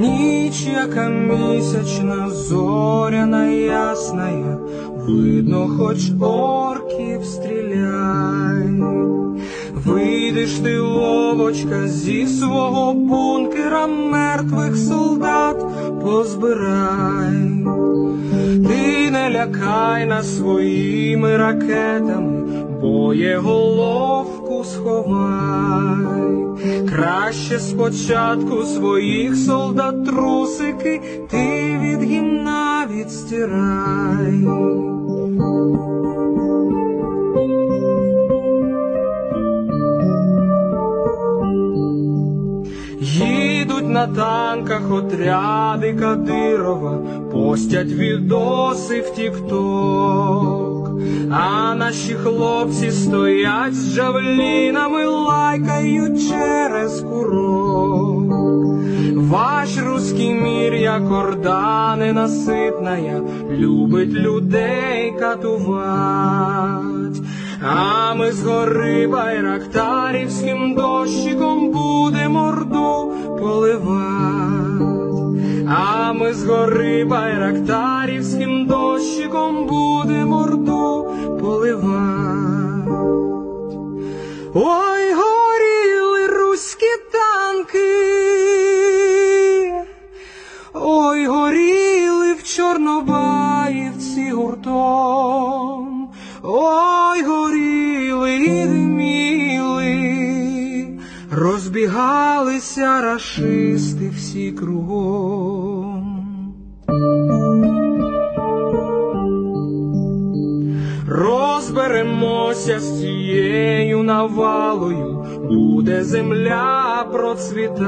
Ніч, яка місячна, зоряна ясная, видно, хоч орків стріляй. Вийдеш ти, ловочка, зі свого бункера мертвих солдат позбирай. Ти не лякай нас своїми ракетами, боєголовку сховай. Краще спочатку своїх солдат трусики ти від гімна відстирай. Їдуть на танках отряди Кадирова, постять відоси в тік-ток. А наші хлопці стоять з джавелінами, лайкають через курок. Ваш русський мір, як орда ненаситная, любить людей катувать. А ми з гори байрактарівським дощиком ми з гори байрактарівським дощиком будемо орду поливать. Ой, горіли руські танки, ой, горіли в Чорнобаївці гуртом, ой, горіли і диміли, розбігалися рашисти всі кругом. Розберемося з цією навалою, буде земля процвітать.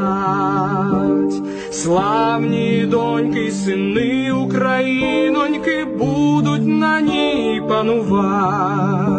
Славні доньки й сини Україноньки будуть на ній доньки